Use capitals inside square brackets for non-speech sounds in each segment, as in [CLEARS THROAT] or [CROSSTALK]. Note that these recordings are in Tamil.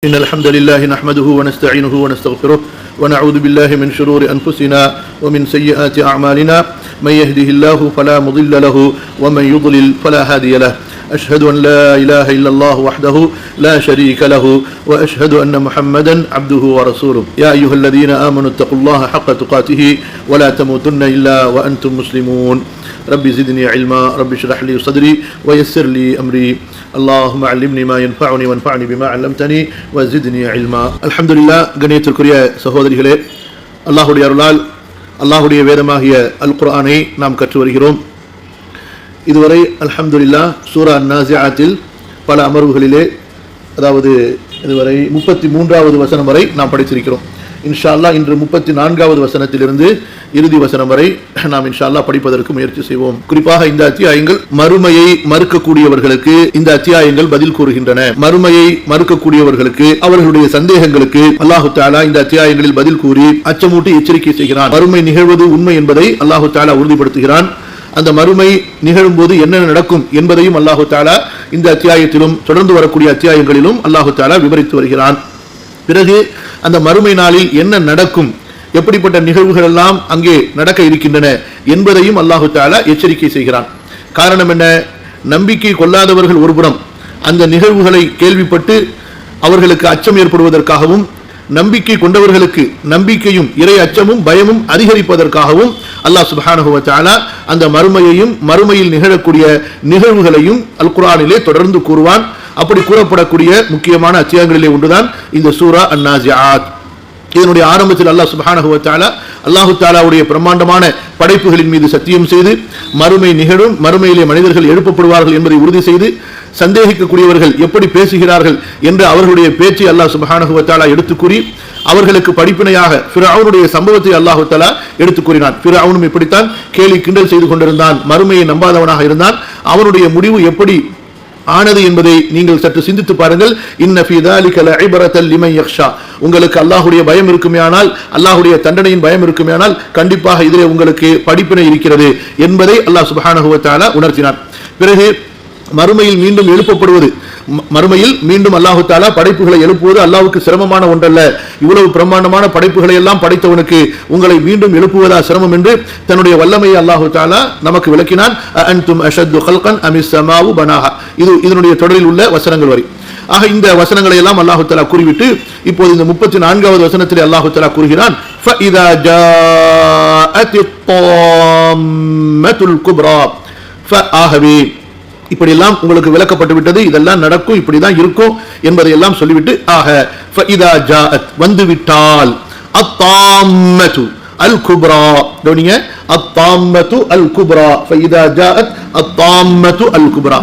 إن الحمد لله نحمده ونستعينه ونستغفره ونعوذ بالله من شرور أنفسنا ومن سيئات أعمالنا. من يهده الله فلا مضل له ومن يضلل فلا هادي له. أشهد أن لا إله إلا الله وحده لا شريك له وأشهد أن محمدا عبده ورسوله. يا أيها الذين آمنوا اتقوا الله حق تقاته ولا تموتن إلا وأنتم مسلمون. رب زدني علما رب اشرح لي صدري ويسر لي أمري. அல்லாஹும் அலிம்னிமா என் பாவனி வன் பாவனி பிமா அல்லம் தனி வசித்னி அல்மா அலமதுல்லா கணியத்திற்குரிய சகோதரிகளே அல்லாஹுடைய அருளால் அல்லாஹுடைய வேதமாகிய அல் குரானை நாம் கற்று வருகிறோம் இதுவரை அலமதுல்லா சூரா நாசியாத்தில் பல அமர்வுகளிலே அதாவது இதுவரை முப்பத்தி மூன்றாவது வசனம் வரை நாம் படித்திருக்கிறோம். இன்ஷா அல்லாஹ் இன்று முப்பத்தி நான்காவது வசனத்திலிருந்து இறுதி வசனம் வரை நாம் இன்ஷால்லா படிப்பதற்கு முயற்சி செய்வோம். குறிப்பாக இந்த அத்தியாயங்கள் மறுமையை மறுக்கக்கூடியவர்களுக்கு இந்த அத்தியாயங்கள் பதில் கூறுகின்றன. மறுமையை மறுக்கக்கூடியவர்களுக்கு அவர்களுடைய சந்தேகங்களுக்கு அல்லாஹு தாலா இந்த அத்தியாயங்களில் பதில் கூறி அச்சமூட்டி எச்சரிக்கை செய்கிறான். மறுமை நிகழ்வது உண்மை என்பதை அல்லாஹு தாலா உறுதிப்படுத்துகிறான். அந்த மறுமை நிகழும் போது என்ன நடக்கும் என்பதையும் அல்லாஹு தாலா இந்த அத்தியாயத்திலும் தொடர்ந்து வரக்கூடிய அத்தியாயங்களிலும் அல்லாஹு தாலா விவரித்து வருகிறான். பிறகு அந்த மறுமை நாளில் என்ன நடக்கும்? எப்படிப்பட்ட நிகழ்வுகள் எல்லாம் அங்கே நடக்க இருக்கின்றன என்பதையும் அல்லாஹு தாலா எச்சரிக்கை செய்கிறான். காரணம் என்ன? நம்பிக்கை கொள்ளாதவர்கள் ஒருபுறம் அந்த நிகழ்வுகளை கேள்விப்பட்டு அவர்களுக்கு அச்சம் ஏற்படுவதற்காகவும் நம்பிக்கை கொண்டவர்களுக்கு நம்பிக்கையும் இறை அச்சமும் பயமும் அதிகரிப்பதற்காகவும் அல்லாஹ் சுப்ஹானஹு அந்த மறுமையையும் மறுமையில் நிகழக்கூடிய நிகழ்வுகளையும் அல் குரானிலே தொடர்ந்து கூறுவான். அப்படி கூறப்படக்கூடிய முக்கியமான அத்தியாயங்களிலே ஒன்றுதான் இந்த சூரா அந்நாசியாத் இதனுடைய ஆரம்பத்தில் அல்லாஹ் சுப்ஹானஹு அல்லாஹு தாலாவுடைய பிரம்மாண்டமான படைப்புகளின் மீது சத்தியம் செய்து மறுமை நிகழும் மறுமையிலே மனிதர்கள் எழுப்பப்படுவார்கள் என்பதை உறுதி செய்து சந்தேகிக்கக்கூடியவர்கள் எப்படி பேசுகிறார்கள் என்று அவர்களுடைய பேச்சை அல்லாஹ் சுப்ஹானஹு எடுத்து கூறி அவர்களுக்கு படிப்பினையாக ஃபிரௌனுடைய சம்பவத்தை அல்லாஹு தலா எடுத்துக் கூறினான். ஃபிரௌனும் இப்படித்தான் கேலி கிண்டல் செய்து கொண்டிருந்தான் மறுமையை நம்பாதவனாக இருந்தான். அவனுடைய முடிவு எப்படி ஆனது என்பதை நீங்கள் சற்று சிந்தித்து பாருங்கள். உங்களுக்கு அல்லாஹுடைய பயம் இருக்குமேயானால் அல்லாஹுடைய தண்டனையின் பயம் இருக்குமேயானால் கண்டிப்பாக இதில் உங்களுக்கு படிப்பினை இருக்கிறது என்பதை அல்லாஹ் சுபஹானுவத்தாலா உணர்த்தினார் பிறகு மறுமையில் மீண்டும் எழுப்பப்படுவது. மறுமையில் மீண்டும் அல்லாஹு தாலா படைப்புகளை எழுப்புவது அல்லாவுக்கு சிரமமான ஒன்றல்ல. இவ்வளவு பிரம்மாண்டமான படைப்புகளை எல்லாம் படைத்தவனுக்கு உங்களை மீண்டும் எழுப்புவதா சிரமம் என்று தன்னுடைய வல்லமையை அல்லாஹு தாலா நமக்கு விளக்கினான். அன்தும் அஷத்து ஹல்கன் அமிசமாவு பனாஹா. இது இதனுடைய தொடரில் உள்ள வசனங்கள் வரை. ஆக இந்த வசனங்களை எல்லாம் அல்லாஹு தலா கூறிவிட்டு இப்போது இந்த முப்பத்தி நான்காவது வசனத்தில் அல்லாஹு தலா கூறுகிறான். ஆகவே இப்படியெல்லாம் உங்களுக்கு விளக்கப்பட்டு விட்டது இதெல்லாம் நடக்கும் இப்படிதான் இருக்கும் என்பதை எல்லாம் சொல்லிவிட்டு ஆக வந்துவிட்டால் அத்தாமது அல் குப்ரா கவனிங்க அத்தாமது அல் குப்ரா ஃபைதா ஜாஅத் அத்தாமது அல் குப்ரா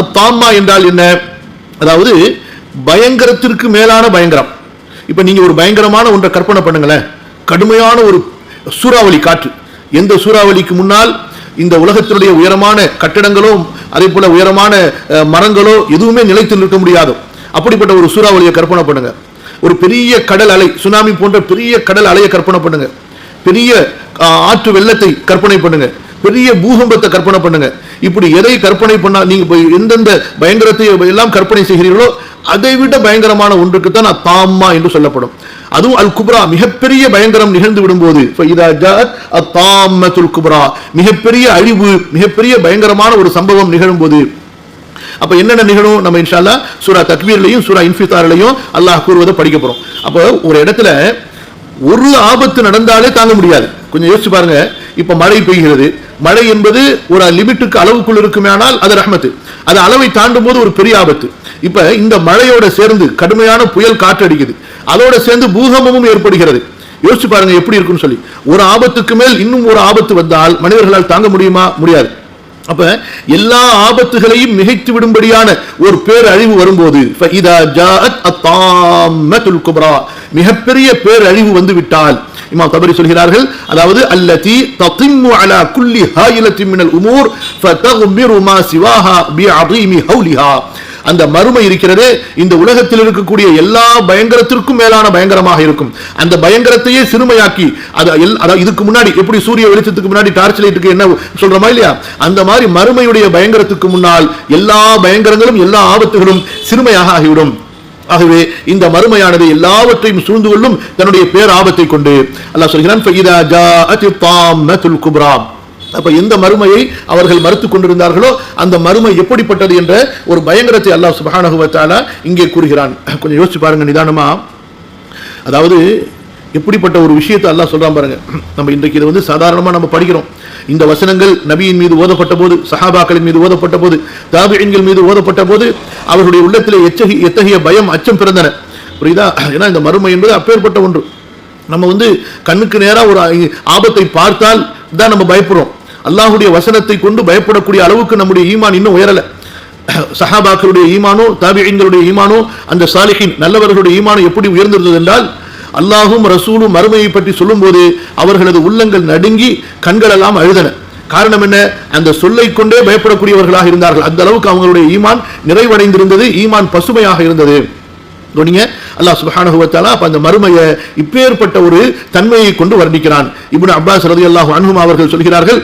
அத்தாமா என்றால் என்ன? அதாவது பயங்கரத்திற்கு மேலான பயங்கரம். இப்போ நீங்கள் ஒரு பயங்கரமான ஒன்றை கற்பனை பண்ணுங்களேன். கடுமையான ஒரு சூறாவளி காற்று. எந்த சூறாவளிக்கு முன்னால் இந்த உலகத்தினுடைய உயரமான கட்டிடங்களோ அதே போல உயரமான மரங்களோ எதுவுமே நிலைத்து நிற்க முடியாது. அப்படிப்பட்ட ஒரு சூறாவளியை கற்பனை பண்ணுங்க. ஒரு பெரிய கடல் அலை சுனாமி போன்ற பெரிய கடல் அலையை கற்பனை பண்ணுங்க. பெரிய ஆற்று வெள்ளத்தை கற்பனை பண்ணுங்க. பெரிய பூகம்பத்தை கற்பனை பண்ணுங்க. இப்படி எதை கற்பனை பண்ணா நீங்க எந்தெந்த பயங்கரத்தை எல்லாம் கற்பனை செய்கிறீர்களோ அதை விட பயங்கரமான ஒன்றுக்கு தான் அத்தாம்மா என்று சொல்லப்படும். அதுவும் அல் குப்ரா மிகப்பெரிய பயங்கரம் நிகழ்ந்து விடும்போது அத்தாமத்துல் குப்ரா மிகப்பெரிய அழிவு மிகப்பெரிய பயங்கரமான ஒரு சம்பவம் நிகழும் போது அப்ப என்னென்ன நிகழும்? நம்ம இன்ஷால்லா சூரா தக்வீர்லையும் சூரா இன்ஃபித்தாரிலையும் அல்லாஹ் கூறுவதை படிக்க போறோம். அப்போ ஒரு இடத்துல ஒரு ஆபத்து நடந்தாலே தாங்க முடியாது. கொஞ்சம் யோசிச்சு பாருங்க. இப்ப மழை பெய்கிறது. மழை என்பது ஒரு லிமிட்டுக்கு அளவுக்குள் இருக்குமேனால் அது ரஹமத்து. அது அளவை தாண்டும் போது ஒரு பெரிய ஆபத்து. இப்ப இந்த மழையோட சேர்ந்து கடுமையான புயல் காற்று அடிக்குது அதோட சேர்ந்து பூகம்பமும் ஏற்படுகிறது. யோசிச்சு பாருங்க எப்படி இருக்குன்னு சொல்லி. ஒரு ஆபத்துக்கு மேல் இன்னும் ஒரு ஆபத்து வந்தால் மனிதர்களால் தாங்க முடியுமா? முடியாது. அப்ப எல்லா ஆபத்துகளையும் மிகைத்து விடும்படியான ஒரு பேரழிவு வரும்போது மிகப்பெரிய பேர் அழிவு வந்து விட்டால் இமாம் தபரி சொல்கிறார்கள் அதாவது அல்லதி தத்திம்மு அலா குல்லி ஹாயிலத்தி மினல் உமூர் ஃபதகுமிரு மா சிவாஹா பி அதீமி ஹவுலிஹா அந்த மறுமை இருக்கிறதே இந்த உலகத்தில் இருக்கக்கூடிய எல்லா பயங்கரத்திற்கும் மேலான பயங்கரமாக இருக்கும். அந்த பயங்கரத்தையே சிறுமையாக்கி அது எல்- அதாவது இதுக்கு முன்னாடி எப்படி சூரிய வெளிச்சத்துக்கு முன்னாடி டார்ச் லைட்டுக்கு என்ன சொல்றோமா இல்லையா? அந்த மாதிரி மறுமையுடைய பயங்கரத்துக்கு முன்னால் எல்லா பயங்கரங்களும் எல்லா ஆபத்துகளும் சிறுமையாக ஆகிவிடும். ஆகவே இந்த மறுமையானது எல்லாவற்றையும் சூழ்ந்து கொள்ளும் தன்னுடைய பேர் ஆபத்தை கொண்டு அல்லாஹ் சொல்கிறான் அப்ப எந்த மறுமையை அவர்கள் மறுத்துக் கொண்டிருந்தார்களோ அந்த மறுமை எப்படிப்பட்டது என்ற ஒரு பயங்கரத்தை அல்லாஹ் சுப்ஹானஹு இங்கே கூறுகிறான். கொஞ்சம் யோசிச்சு பாருங்க நிதானமா. அதாவது எப்படிப்பட்ட ஒரு விஷயத்தை அல்லாஹ் சொல்றான் பாருங்க. நம்ம இன்றைக்கு இதை வந்து சாதாரணமா நம்ம படிக்கிறோம். இந்த வசனங்கள் நபியின் மீது ஓதப்பட்ட போது சஹாபாக்களின் மீது ஓதப்பட்ட போது தாபியன்கள் மீது ஓதப்பட்ட போது அவர்களுடைய உள்ளத்திலே எத்தகைய எத்தகைய பயம் அச்சம் பிறந்தன. புரியுதா? ஏன்னா இந்த மறுமை என்பது அப்பேற்பட்ட ஒன்று. நம்ம வந்து கண்ணுக்கு நேரா ஒரு ஆபத்தை பார்த்தால் தான் நம்ம பயப்படுறோம். அல்லாஹுடைய வசனத்தை கொண்டு பயப்படக்கூடிய அளவுக்கு நம்முடைய ஈமான் இன்னும் உயரல. சஹாபாக்களுடைய ஈமானோ தாபியங்களுடைய ஈமானோ அந்த சாலிஹின் நல்லவர்களுடைய ஈமானோ எப்படி உயர்ந்திருந்தது என்றால் அல்லாஹும் ரசூலும் மறுமையை பற்றி சொல்லும்போது அவர்களது உள்ளங்கள் நடுங்கி கண்களெல்லாம் அழுதன. காரணம் என்ன? அந்த சொல்லை கொண்டே பயப்படக்கூடியவர்களாக இருந்தார்கள். அந்த அளவுக்கு அவங்களுடைய ஈமான் நிறைவடைந்திருந்தது ஈமான் பசுமையாக இருந்தது. அல்லாஹ் சுப்ஹானஹு அப்போ அந்த மறுமையை இப்பேற்பட்ட ஒரு தன்மையை கொண்டு வர்ணிக்கிறான். இப்னு அப்பாஸ் அல்லாஹ் அன்ஹும் அவர்கள் சொல்கிறார்கள்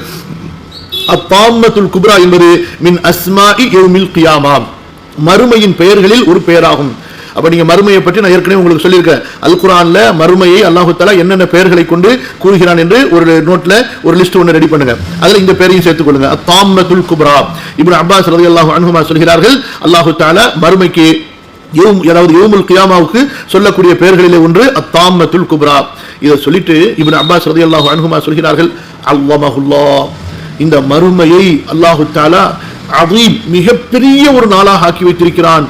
அத்தாம்மத்துல் குப்ரா என்பது மின் அஸ்மாஇ யௌமில் கியாமா மறுமையின் பெயர்களில் ஒரு பெயராகும். அப்ப நீங்க மறுமையை பற்றி நான் ஏற்கனவே உங்களுக்கு சொல்லியிருக்கேன். அல் குரான்ல மறுமையை அல்லாஹு என்னென்ன பெயர்களை கொண்டு கூறுகிறான் என்று ஒரு நோட்ல ஒரு லிஸ்ட் ஒன்று ரெடி பண்ணுங்க. அதுல இந்த பெயரையும் சேர்த்துக் கொள்ளுங்க. அத்தாம்மத்துல் குப்ரா. இப்னு அப்பாஸ் ரலியல்லாஹு அனுகுமா சொல்கிறார்கள் அல்லாஹு தாலா மறுமைக்கு யோம் அதாவது யோமுல் கியாமாவுக்கு சொல்லக்கூடிய பெயர்களிலே ஒன்று அத்தாமத்துல் குப்ரா. இதை சொல்லிட்டு இப்னு அப்பாஸ் ரலியல்லாஹு அனுகுமா சொல்கிறார்கள் அல்லாமஹுல்லாஹ் இந்த மறுமையை அல்லாஹு தாலா அதீம் மிகப்பெரிய ஒரு நாளாக ஆக்கி வைத்திருக்கிறான்.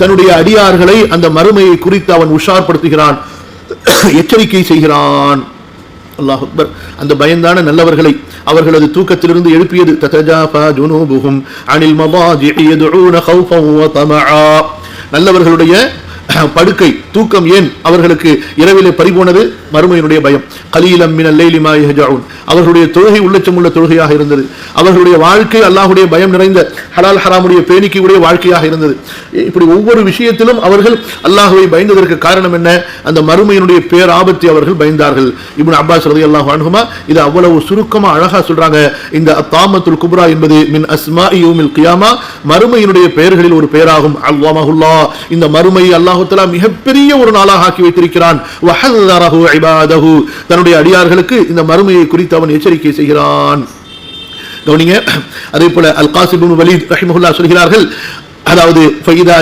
தன்னுடைய அடியார்களை அந்த மறுமையை குறித்து அவன் உஷார்படுத்துகிறான். எச்சரிக்கை செய்கிறான். அல்லாஹ் அக்பர். அந்த பயந்தான நல்லவர்களை அவர்களது தூக்கத்திலிருந்து எழுப்பியது ததஜாபா ஜுனூபுகும் அனில் மபாஜி யதுஊன வ தமஆ. நல்லவர்களுடைய படுக்கை தூக்கம் ஏன் அவர்களுக்கு இரவிலே பறிபோனது? மறுமையினுடைய பயம். கலீலம் மினல் அவர்களுடைய தொழுகை உள்ளச்சமுள்ள தொழுகையாக இருந்தது. அவர்களுடைய வாழ்க்கை அல்லாஹுடைய பயம் நிறைந்த ஹலால் ஹராமுடைய பேணிக்கையுடைய வாழ்க்கையாக இருந்தது. இப்படி ஒவ்வொரு விஷயத்திலும் அவர்கள் அல்லாஹுவை பயந்ததற்கு காரணம் என்ன? அந்த மறுமையினுடைய பேராபத்தை அவர்கள் பயந்தார்கள். இப்னு அப்பாஸ் ரலியல்லாஹு அன்ஹுமா இது அவ்வளவு சுருக்கமாக அழகா சொல்றாங்க. இந்த தாமத்துல் குப்ரா என்பது மின் அஸ்மா யௌமில் கியாமா. மறுமையினுடைய பெயர்களில் ஒரு பெயராகும் அல்லாமஹுல்லா இந்த மறுமை அல்லாஹ் தஆலா மிகப்பெரிய ஒரு நாளாக ஆக்கி வைத்திருக்கிறான். தன்னுடைய அடியார்களுக்கு இந்த மறுமையை குறித்து அவன் எச்சரிக்கை செய்கிறான். கவனிங்க அதே போல அல் காசிபின் வலீத் ரஹிமஹுல்லா சொல்கிறார்கள் அதாவது ஃபைதா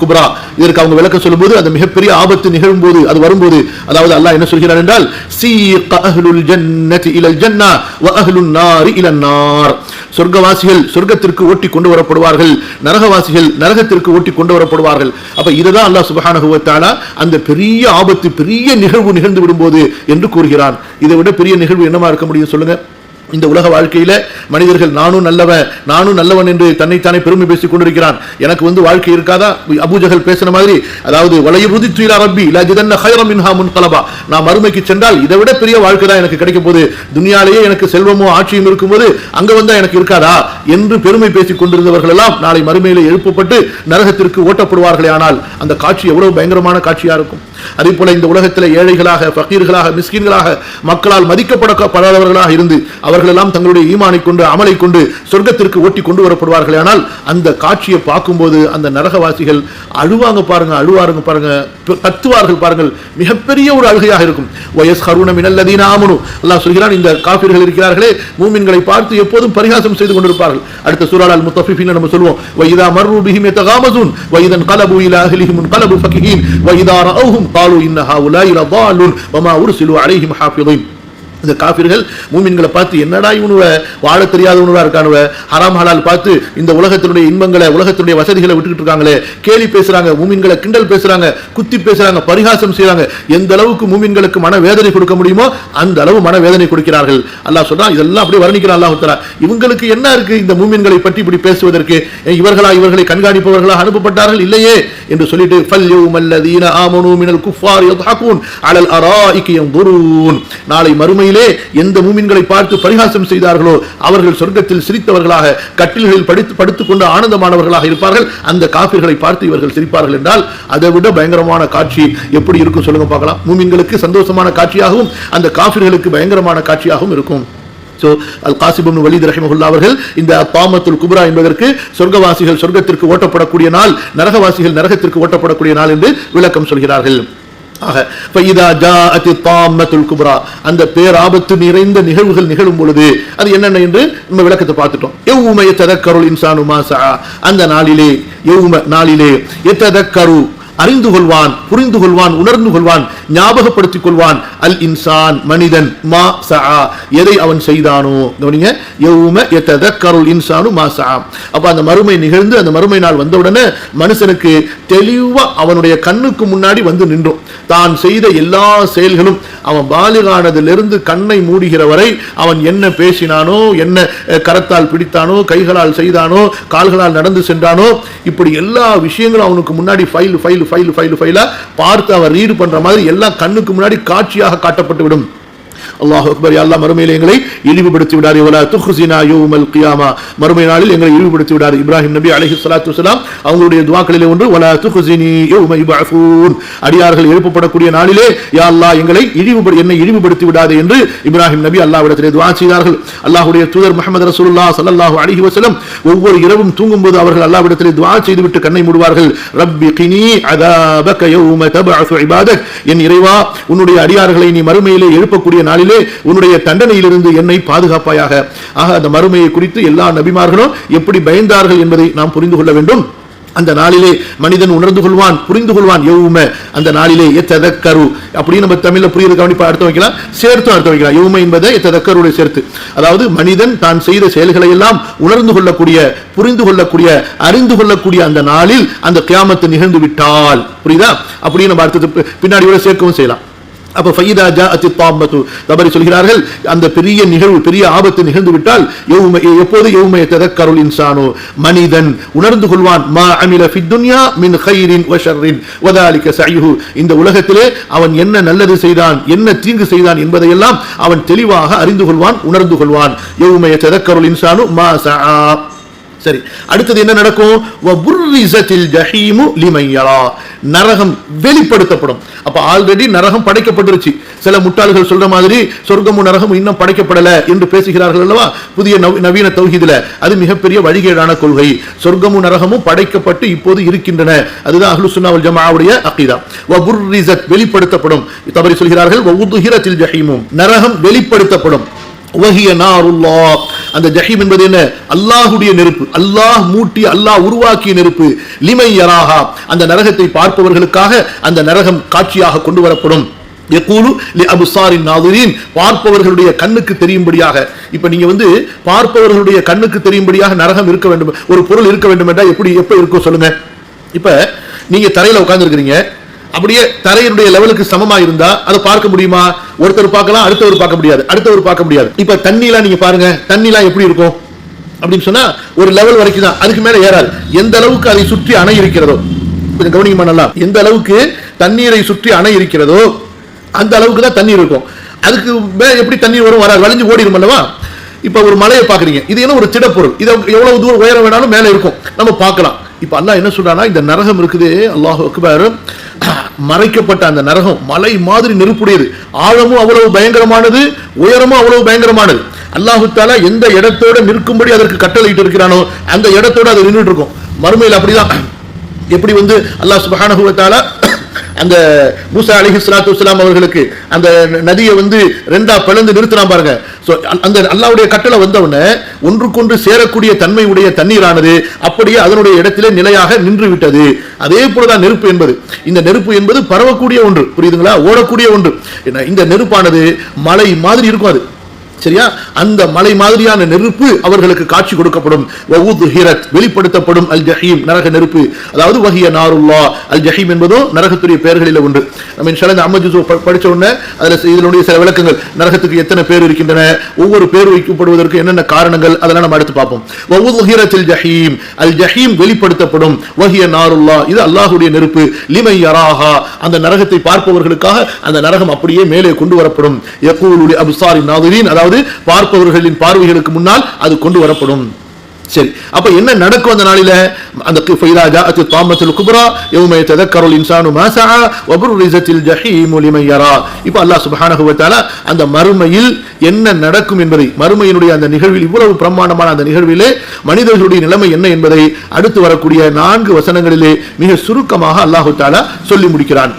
குப்ரா. இதற்கு அவங்க விளக்க சொல்லும்போது அந்த மிகப்பெரிய ஆபத்து நிகழும்போது அது வரும்போது அதாவது அல்லாஹ் என்ன சொல்கிறார் என்றால் அஹ்லுல் வ நாரி சொர்க்கவாசிகள் சொர்க்கத்திற்கு ஓட்டி கொண்டு வரப்படுவார்கள். நரகவாசிகள் நரகத்திற்கு ஓட்டி கொண்டு வரப்படுவார்கள். அப்ப இதுதான் அல்லாஹ் சுப்ஹானஹு அந்த பெரிய ஆபத்து பெரிய நிகழ்வு நிகழ்ந்து விடும்போது என்று கூறுகிறான். இதை விட பெரிய நிகழ்வு என்னமா இருக்க முடியும் சொல்லுங்க. இந்த உலக வாழ்க்கையில மனிதர்கள் நானும் நல்லவன் நானும் நல்லவன் என்று தன்னைத்தானே பெருமை பேசிக் கொண்டிருக்கிறான். எனக்கு வந்து வாழ்க்கை இருக்காதா? அபூஜகல் பேசின மாதிரி அதாவது வளையுறுதி துயிலா ரப்பி இல்ல ஹைரம் மின்ஹா முன்கலபா. நான் மறுமைக்கு சென்றால் இதை விட பெரிய வாழ்க்கை தான் எனக்கு கிடைக்க போது துனியாலேயே எனக்கு செல்வமோ ஆட்சியும் இருக்கும்போது அங்க வந்தா எனக்கு இருக்காதா? என்று பெருமை பேசிக் கொண்டிருந்தவர்கள் எல்லாம் நாளை மறுமையில எழுப்பப்பட்டு நரகத்திற்கு ஓட்டப்படுவார்களே ஆனால் அந்த காட்சி எவ்வளவு பயங்கரமான காட்சியா இருக்கும். அதே போல இந்த உலகத்தில் ஏழைகளாக பக்கீர்களாக மிஸ்கின்களாக மக்களால் மதிக்கப்படப்படாதவர்களாக இருந்து அவர் அவர்களெல்லாம் தங்களுடைய ஈமானை கொண்டு அமலை கொண்டு சொர்க்கத்திற்கு ஓட்டி கொண்டு வரப்படுவார்களே ஆனால் அந்த காட்சியை பார்க்கும்போது அந்த நரகவாசிகள் அழுவாங்க பாருங்க அழுவாருங்க பாருங்க ப- கத்துவார்கள் பாருங்கள் மிகப்பெரிய ஒரு அழுகையாக இருக்கும் வயஸ் ஹருண மினல்லதீன ஆமனு அல்லாஹ் சொல்கிறான் இந்த காபிர்கள் இருக்கிறார்களே மூமின்களை பார்த்து எப்போதும் பரிகாசம் செய்து கொண்டிருப்பார்கள் அடுத்த சூறால் முத்தஃபிஃபின் நம்ம சொல்லுவோம் வைதா மர்ரு பிஹிம் யதகாமஸூன் வைதன் கலபு இலா அஹ்லிஹிம் கலபு ஃபகிஹீன் வைதா ரஅவுஹும் قالوا ان هؤلاء لضالون وما ارسلوا عليهم حافظين இந்த காஃபிர்கள் மூமின்களை பார்த்து என்னடா இவனுவ? வாழ தெரியாத உணவாக இருக்கானுவ? ஹராம் ஹலால் பார்த்து இந்த உலகத்தினுடைய இன்பங்களை உலகத்தினுடைய வசதிகளை விட்டுக்கிட்டு இருக்காங்களே. கேலி பேசுறாங்க மூமின்களை கிண்டல் பேசுறாங்க குத்தி பேசுறாங்க பரிகாசம் செய்யறாங்க எந்த அளவுக்கு மூமின்களுக்கு மன வேதனை கொடுக்க முடியுமோ அந்த அளவு மன வேதனை கொடுக்கிறார்கள். அல்லாஹ் சொல்றான் இதெல்லாம் அப்படியே வர்ணிக்கிறான் அல்லாஹ் தரா இவங்களுக்கு என்ன இருக்கு இந்த மூமின்களை பற்றி இப்படி பேசுவதற்கு? இவர்களா இவர்களை கண்காணிப்பவர்களா அனுப்பப்பட்டார்கள்? இல்லையே என்று சொல்லிட்டு ஃபல் யௌமல்லதீன ஆமனு மினல் குஃபார் யத்ஹகூன் அலல் அராயிகி யன்துரூன். நாளை மறுமையில் எந்த மூமின்களை பார்த்து பரிகாசம் செய்தார்களோ அவர்கள் சொர்க்கத்தில் சிரித்தவர்களாக கட்டில்களில் படித்து படுத்துக்கொண்டு ஆனந்தமானவர்களாக இருப்பார்கள். அந்த காபிர்களை பார்த்து இவர்கள் சிரிப்பார்கள் என்றால் அதை விட பயங்கரமான காட்சி எப்படி இருக்கும் சொல்லுங்க பார்க்கலாம். மூமின்களுக்கு சந்தோஷமான காட்சியாகவும் அந்த காபிர்களுக்கு பயங்கரமான காட்சியாகவும் இருக்கும். ஸோ அல் காசிபம் வலித் ரஹிமகுல்லா அவர்கள் இந்த பாமத்துல் குபுரா என்பதற்கு சொர்க்கவாசிகள் சொர்க்கத்திற்கு ஓட்டப்படக்கூடிய நாள் நரகவாசிகள் நரகத்திற்கு ஓட்டப்படக்கூடிய நாள் என்று விளக்கம் சொல்கிறார்கள். ஆக குப்ரா அந்த பேராபத்து நிறைந்த நிகழ்வுகள் நிகழும் பொழுது அது என்னென்ன என்று நம்ம விளக்கத்தை பார்த்துட்டோம். யௌம யததக்கருல் இன்சானு மாசா அந்த நாளிலே எவ்வும நாளிலே எத்ததக்கரு அறிந்து கொள்வான் புரிந்து கொள்வான் உணர்ந்து கொள்வான் ஞாபகப்படுத்திக் கொள்வான் அல் இன்சான் மனிதன் மா சஆ. எதை அவன் செய்தானோ கவனிங்க. எத்தத கருள் இன்சானு மா சஆ. அப்ப அந்த மறுமை நிகழ்ந்து அந்த மறுமை நாள் வந்தவுடனே மனுஷனுக்கு தெளிவா அவனுடைய கண்ணுக்கு முன்னாடி வந்து நின்றோம். தான் செய்த எல்லா செயல்களும் அவன் பாலிகானதிலிருந்து கண்ணை மூடுகிற வரை அவன் என்ன பேசினானோ என்ன கரத்தால் பிடித்தானோ கைகளால் செய்தானோ கால்களால் நடந்து சென்றானோ இப்படி எல்லா விஷயங்களும் அவனுக்கு முன்னாடி ஃபைல் ஃபைல் ஃபைல் ஃபைல் ஃபைலாக பார்த்து அவர் ரீடு பண்ற மாதிரி எல்லாம் கண்ணுக்கு முன்னாடி காட்சியாக காட்டப்பட்டு விடும் அல்லாஹ் அக்பர் யா மறுமையில் எங்களை இழிவுபடுத்தி விடார் இவலா துஹ்சினா யௌமல் கியாமா மறுமை நாளில் எங்களை இழிவுபடுத்தி விடார் இப்ராஹிம் நபி அலஹி சலாத்து வலாம் அவங்களுடைய துவாக்களிலே ஒன்று வலா துஹுசினி யௌம யுபஅஃபூன் அடியார்கள் எழுப்பப்படக்கூடிய நாளிலே யா அல்லா எங்களை இழிவுபடு என்னை இழிவுபடுத்தி விடாதே என்று இப்ராஹிம் நபி அல்லாவிடத்திலே துவா செய்தார்கள். அல்லாஹுடைய தூதர் முகமது ரசூல்லா ஸல்லல்லாஹு அலைஹி வசலம் ஒவ்வொரு இரவும் தூங்கும்போது அவர்கள் அல்லாவிடத்திலே துவா செய்துவிட்டு கண்ணை மூடுவார்கள். ரப்பி கினி அதாபக யௌம தபஅஸு இபாதக். என் இறைவா உன்னுடைய அடியார்களை நீ மறுமையிலே எழுப்பக்கூடிய நாளில் உன்னுடைய தண்டனையிலிருந்து என்னை பாதுகாப்பாயாக. ஆக அந்த மறுமையை குறித்து எல்லா நபிமார்களும் எப்படி பயந்தார்கள் என்பதை நாம் புரிந்து கொள்ள வேண்டும். அந்த நாளிலே மனிதன் உணர்ந்து கொள்வான் புரிந்து கொள்வான் எவ்வுமே அந்த நாளிலே எத்ததக்கரு. அப்படின்னு நம்ம தமிழில் புரியுது கவனிப்பா அர்த்தம் வைக்கலாம். சேர்த்தும் அர்த்தம் வைக்கலாம். எவ்வுமை என்பதை எத்ததக்கருடைய சேர்த்து. அதாவது மனிதன் தான் செய்த செயல்களை எல்லாம் உணர்ந்து கொள்ளக்கூடிய புரிந்து கொள்ளக்கூடிய அறிந்து கொள்ளக்கூடிய அந்த நாளில் அந்த கியாமத்து நிகழ்ந்து விட்டால். புரியுதா? அப்படின்னு நம்ம அர்த்தத்தை பின்னாடியோட சேர்க்கவும் செய்யலாம். அப்போ ஃபைதா ஜாஅத்தி தாம்மத்து தபரி சொல்கிறார்கள் அந்த பெரிய நிகழ்வு பெரிய ஆபத்து நிகழ்ந்து விட்டால் யௌம எப்போது யௌம ததக்கருல் இன்சானோ? மனிதன் உணர்ந்து கொள்வான் மா அமில ஃபித் துன்யா மின் ஹைரின் வஷர்ரின் ஷர்ரின். வதாலிக இந்த உலகத்திலே அவன் என்ன நல்லது செய்தான் என்ன தீங்கு செய்தான் என்பதையெல்லாம் அவன் தெளிவாக அறிந்து கொள்வான் உணர்ந்து கொள்வான். எவ்மைய ததக்கருல் இன்சானு? மா சா சரி அடுத்தது என்ன நடக்கும்? வபுர்ரிஸத்தில் ஜஹீமு லிமன் நரகம் வெளிப்படுத்தப்படும். அப்ப ஆல்ரெடி நரகம் படைக்கப்பட்டுருச்சு. சில முட்டாள்கள் சொல்ற மாதிரி சொர்க்கமும் நரகமும் இன்னும் படைக்கப்படல என்று பேசுகிறார்கள் அல்லவா? புதிய நவீன தௌஹீதுல. அது மிகப்பெரிய வழிகேடான கொள்கை. சொர்க்கமும் நரகமும் படைக்கப்பட்டு இப்போது இருக்கின்றன. அதுதான் அஹ்லு சுன்னாவல் ஜமாவுடைய அகிதா. வபுர்ரிஸத் வெளிப்படுத்தப்படும். தவறி சொல்கிறார்கள் ஜஹீமும். நரகம் வெளிப்படுத்தப்படும். வஹிய நாருல்லாஹ். அந்த ஜஹீம் என்பது என்ன? அல்லாஹுடைய நெருப்பு. அல்லாஹ் மூட்டி அல்லாஹ் உருவாக்கிய நெருப்பு. லிமையராஹா அந்த நரகத்தை பார்ப்பவர்களுக்காக அந்த நரகம் காட்சியாக கொண்டு வரப்படும். யகூலு லி அபுசாரின் நாதுரீன். பார்ப்பவர்களுடைய கண்ணுக்கு தெரியும்படியாக. இப்ப நீங்க வந்து பார்ப்பவர்களுடைய கண்ணுக்கு தெரியும்படியாக நரகம் இருக்க வேண்டும். ஒரு பொருள் இருக்க வேண்டும் என்றால் எப்படி எப்ப இருக்கும் சொல்லுங்க. இப்ப நீங்க தரையில உட்கார்ந்து இருக்கிறீங்க அப்படியே தரையினுடைய லெவலுக்கு சமமா இருந்தா அதை பார்க்க முடியுமா? ஒருத்தர் பார்க்கலாம் அடுத்தவர் பார்க்க முடியாது. அடுத்தவர் பார்க்க முடியாது. இப்ப தண்ணிலாம் நீங்க பாருங்க தண்ணிலாம் எப்படி இருக்கும்? அப்படின்னு சொன்னா ஒரு லெவல் வரைக்கும் தான். அதுக்கு மேல ஏறாது. எந்த அளவுக்கு அதை சுற்றி அணை இருக்கிறதோ கொஞ்சம் கவனிக்குமா நல்லா. எந்த அளவுக்கு தண்ணீரை சுற்றி அணை இருக்கிறதோ அந்த அளவுக்கு தான் தண்ணீர் இருக்கும். அதுக்கு மேல எப்படி தண்ணீர் வரும் வராது. வளைஞ்சு ஓடிடும் அல்லவா? இப்ப ஒரு மலையை பாக்குறீங்க இது என்ன ஒரு திடப்பொருள்? இது எவ்வளவு தூரம் உயரம் வேணாலும் மேல இருக்கும். நம்ம பார்க்கலாம். இப்ப அல்லாஹ் என்ன சொல்கிறான்னா இந்த நரகம் இருக்குது அல்லாஹ் அக்பர். [CLEARS THROAT] மறைக்கப்பட்ட அந்த நரகம் மலை மாதிரி நெருப்புடையது. ஆழமும் அவ்வளவு பயங்கரமானது உயரமும் அவ்வளவு பயங்கரமானது. அல்லாஹு தாலா எந்த இடத்தோட நிற்கும்படி அதற்கு கட்டளையிட்டு இருக்கிறானோ அந்த இடத்தோட அது நின்றுட்டு இருக்கும். மறுமையில் அப்படிதான். [CLEARS THROAT] எப்படி வந்து அல்லாஹ் சுப்ஹானஹு அந்த மூசா அலி ஸலாத்து வஸலாம் அவர்களுக்கு அந்த நதியை வந்து ரெண்டா பிளந்து நிறுத்தினா பாருங்க. அந்த அல்லாவுடைய கட்டளை வந்தவுடனே ஒன்றுக்கொன்று சேரக்கூடிய தன்மை உடைய தண்ணீரானது அப்படியே அதனுடைய இடத்திலே நிலையாக நின்று விட்டது அதே போலதான் நெருப்பு என்பது. இந்த நெருப்பு என்பது பரவக்கூடிய ஒன்று. புரியுதுங்களா? ஓடக்கூடிய ஒன்று. என்ன, இந்த நெருப்பானது மலை மாதிரி இருக்கும் அது. சரியா? அந்த மலை மாதிரியான நெருப்பு அவர்களுக்கு காட்சி கொடுக்கப்படும். வெளிப்படுத்தப்படும் அல் ஜஹீம் நரக நெருப்பு. அதாவது வஹிய நாருல்லா. அல் ஜஹீம் என்பதும் நரகத்துடைய பெயர்களில் ஒன்று. நம்ம இன்ஷால்லா இந்த அம்மஜ் படித்த உடனே அதில் இதனுடைய சில விளக்கங்கள். நரகத்துக்கு எத்தனை பேர் இருக்கின்றன? ஒவ்வொரு பேர் வைக்கப்படுவதற்கு என்னென்ன காரணங்கள்? அதெல்லாம் நம்ம அடுத்து பார்ப்போம். வவுதுஹிரத்தில் ஜஹீம் அல் ஜஹீம் வெளிப்படுத்தப்படும். வஹிய நாருல்லா. இது அல்லாஹுடைய நெருப்பு. லிமை யராஹா. அந்த நரகத்தை பார்ப்பவர்களுக்காக அந்த நரகம் அப்படியே மேலே கொண்டு வரப்படும். யகூலுலி அபுசாரி நாதுரீன். அதாவது பார்ப்பவர்களின் பார்வைகளுக்கு முன்னால் அது கொண்டு வரப்படும். சரி அப்ப என்ன நடக்கும் அந்த நாளில? அந்த ஃபைராஜா ஜாஅத்து தாமத்துல் குபரா யௌம யதக்கருல் இன்சானு மாசா சஆ ரிசத்தில் புர்ரிஸத்தில் ஜஹீமு லிமன் இப்போ அல்லாஹ் சுப்ஹானஹு வ அந்த மறுமையில் என்ன நடக்கும் என்பதை மறுமையினுடைய அந்த நிகழ்வில் இவ்வளவு பிரமாண்டமான அந்த நிகழ்விலே மனிதர்களுடைய நிலைமை என்ன என்பதை அடுத்து வரக்கூடிய நான்கு வசனங்களிலே மிக சுருக்கமாக அல்லாஹு தாலா சொல்லி முடிக்கிறான்.